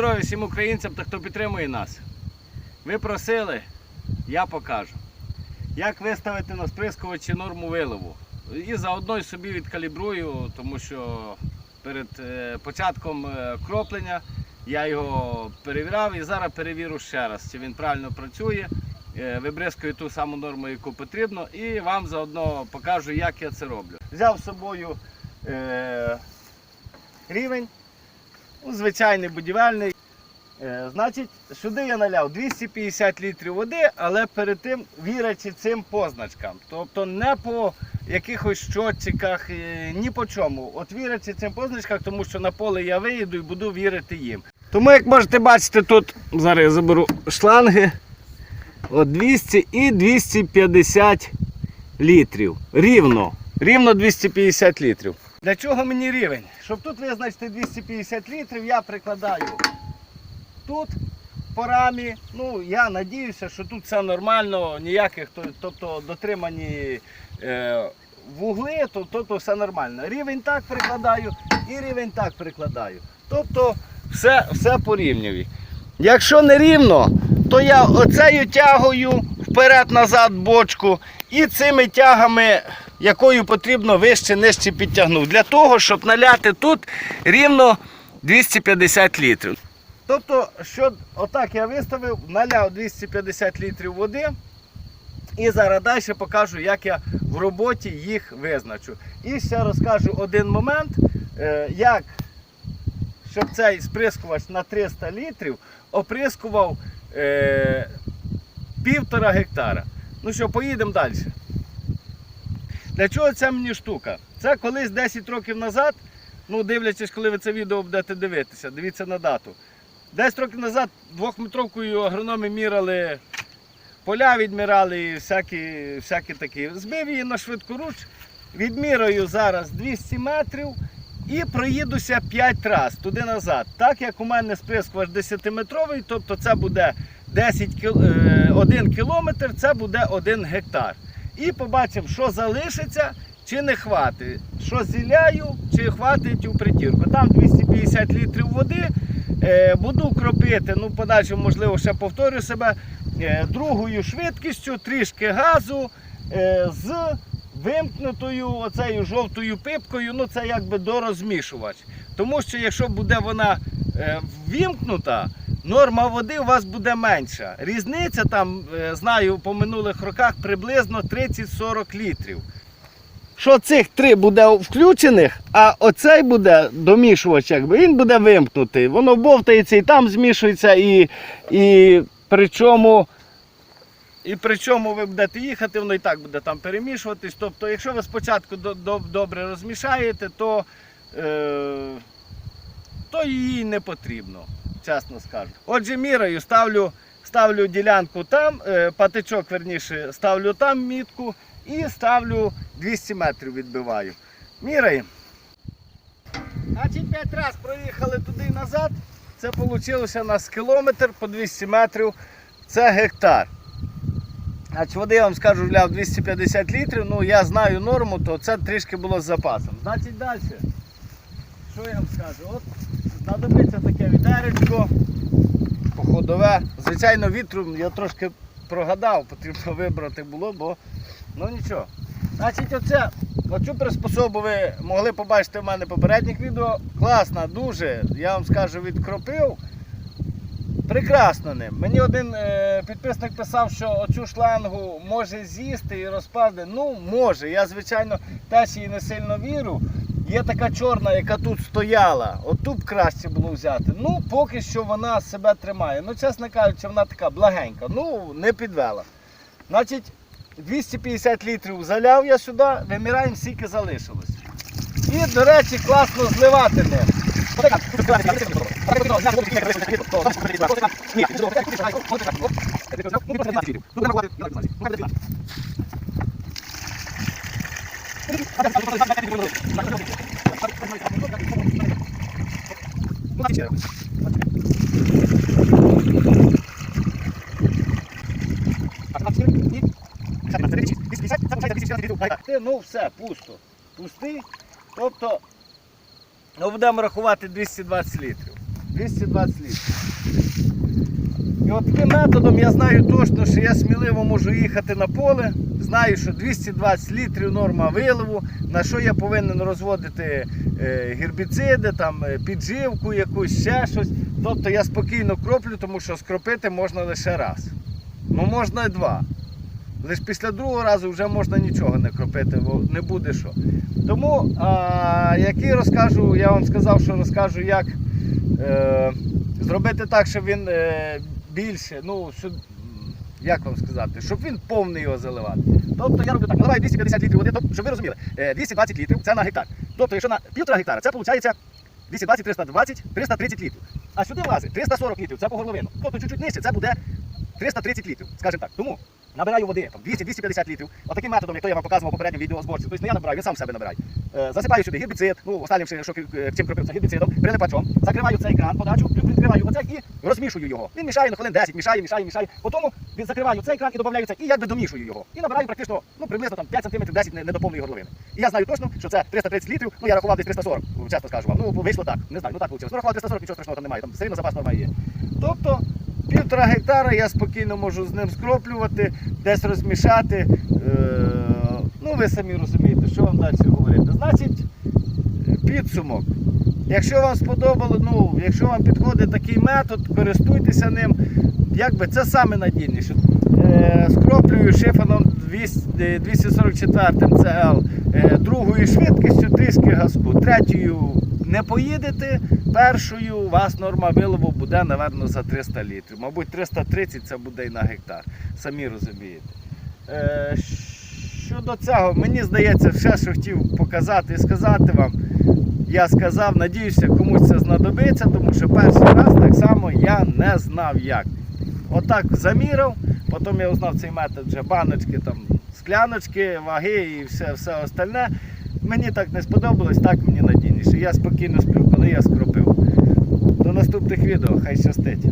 здоров'я всім українцям та хто підтримує нас. Ви просили, я покажу. Як виставити на сприскувачі норму виливу. І заодно собі відкалібрую, тому що перед е, початком е, кроплення я його перевіряв і зараз перевірю ще раз, чи він правильно працює. Е, Вибризкую ту саму норму, яку потрібно, і вам заодно покажу, як я це роблю. Взяв з собою е, рівень, ну, звичайний будівельний. Е, значить, сюди я наляв 250 літрів води, але перед тим вірячи цим позначкам. Тобто не по якихось щотчиках, е, ні по чому. От вірячи цим позначкам, тому що на поле я виїду і буду вірити їм. Тому, як можете бачити, тут зараз я заберу шланги. От 200 і 250 літрів. Рівно. Рівно 250 літрів. Для чого мені рівень? Щоб тут визначити 250 літрів, я прикладаю тут по рамі. Ну, я надіюся, що тут все нормально, ніяких, тобто дотримані е, вугли, то, тобто все нормально. Рівень так прикладаю і рівень так прикладаю. Тобто все, все порівнюю. Якщо не рівно, то я оцею тягою вперед-назад бочку і цими тягами, якою потрібно вище нижче підтягнув. Для того, щоб наляти тут рівно 250 літрів. Тобто, що отак я виставив, наляв 250 літрів води. І зараз далі покажу, як я в роботі їх визначу. І ще розкажу один момент, е, як щоб цей сприскувач на 300 літрів оприскував е, півтора гектара. Ну що, поїдемо далі. Для чого ця мені штука? Це колись 10 років назад, ну дивлячись, коли ви це відео будете дивитися, дивіться на дату. 10 років назад двохметровкою агрономи міряли поля відмірали і всякі, всякі такі. Збив її на швидкоруч, відміряю зараз 200 метрів і проїдуся 5 разів туди-назад. Так як у мене сприскувач 10-метровий, тобто це буде 10 кіл... е, 1 кілометр, це буде 1 гектар. І побачимо, що залишиться чи не хватить. Що зіляю, чи хватить у притірку. Там 250 літрів води. Е, буду кропити, ну, подальше, можливо, ще повторю себе, е, другою швидкістю, трішки газу е, з вимкнутою оцею жовтою пипкою, ну це якби дорозмішувач. Тому що якщо буде вона ввімкнута, норма води у вас буде менша. Різниця там, знаю, по минулих роках приблизно 30-40 літрів. Що цих три буде включених, а оцей буде домішувач, якби він буде вимкнутий. Воно бовтається і там змішується, і, і причому. І причому ви будете їхати, воно і так буде там перемішуватись. Тобто, якщо ви спочатку до- до- добре розмішаєте, то, е, то її не потрібно, чесно скажу. Отже, мірою ставлю, ставлю ділянку там, е, патичок верніше, ставлю там мітку і ставлю 200 метрів відбиваю. Міряємо. Значить, 5 разів проїхали туди і назад. Це вийшло у нас кілометр по 200 метрів. Це гектар. Значить, води я вам скажу, вляв 250 літрів, ну я знаю норму, то це трішки було з запасом. Значить далі. Що я вам скажу? От знадобиться таке відеречко, походове. Звичайно, вітру я трошки прогадав, потрібно вибрати було, бо ну нічого. Значить, оце, оцю приспособу ви могли побачити в мене попередніх відео. Класна, дуже, я вам скажу, відкропив. Прекрасно ним. Мені один е, підписник писав, що оцю шлангу може з'їсти і розпаде. Ну, може. Я, звичайно, теж їй не сильно вірю. Є така чорна, яка тут стояла. Отут б краще було взяти. Ну, поки що вона себе тримає. Ну, чесно кажучи, вона така благенька. Ну, не підвела. Значить, 250 літрів заляв я сюди, вимираємо, скільки залишилось. І, до речі, класно зливати ним. Ну все, пусто. Пустий. Тобто, ну, будемо рахувати 220 літрів. 220 літрів. І от таким методом я знаю точно, що я сміливо можу їхати на поле. Знаю, що 220 літрів норма вилову, на що я повинен розводити е, гербіциди, там, е, підживку якусь, ще щось. Тобто я спокійно кроплю, тому що скропити можна лише раз. Ну можна і два. Лише після другого разу вже можна нічого не кропити, бо не буде що. Тому, а, який розкажу, я вам сказав, що розкажу, як е, зробити так, щоб він е, більше, ну, щоб, як вам сказати, щоб він повний його заливати. Тобто я роблю так, наливаю 250 літрів води, тобто, щоб ви розуміли, е, 220 літрів це на гектар. Тобто, якщо на півтора гектара, це виходить 220, 320, 330 літрів. А сюди влазить 340 літрів, це по горловину. Тобто чуть-чуть нижче, це буде 330 літрів, скажімо так. Тому набираю води 200-250 літрів. Отаким методом, як то я вам показував в попередньому відео зборці. Тобто не я набираю, він сам себе набирає. Е, засипаю сюди гербіцид, ну останнім, що, е, чим це гербіцидом, прилипачом, закриваю цей кран, подачу, відкриваю оце і розмішую його. Він мішає на хвилин 10, мішає, мішає, мішає. Потім закриваю цей кран і додаю це, і якби домішую його. І набираю практично ну, приблизно там 5 см 10 не, не до горловини. І я знаю точно, що це 330 літрів, ну я рахував десь 340, чесно скажу вам. Ну вийшло так, не знаю, ну так вийшло. Ну рахував 340, нічого страшного там немає, там все рівно запас норма є. Тобто півтора гектара я спокійно можу з ним скроплювати, десь розмішати. Е, ну ви самі розумієте, що вам далі говорити. Значить, підсумок. Якщо вам сподобало, ну, якщо вам підходить такий метод, користуйтеся ним. Якби це саме надійніше. Е, скроплюю шифаном 200, е, 244 CL другою швидкістю трішки газку. Третьою не поїдете, першою у вас норма вилову буде, напевно, за 300 літрів. Мабуть, 330 це буде і на гектар. Самі розумієте. Е, щодо цього, мені здається, все, що хотів показати і сказати вам, я сказав, надіюся, комусь це знадобиться, тому що перший раз так само я не знав як. Отак заміряв, потім я узнав цей метод вже баночки, там, скляночки, ваги і все, все остальне. Мені так не сподобалось, так мені надійніше. Я спокійно сплю, коли я скропив. До наступних відео, хай щастить.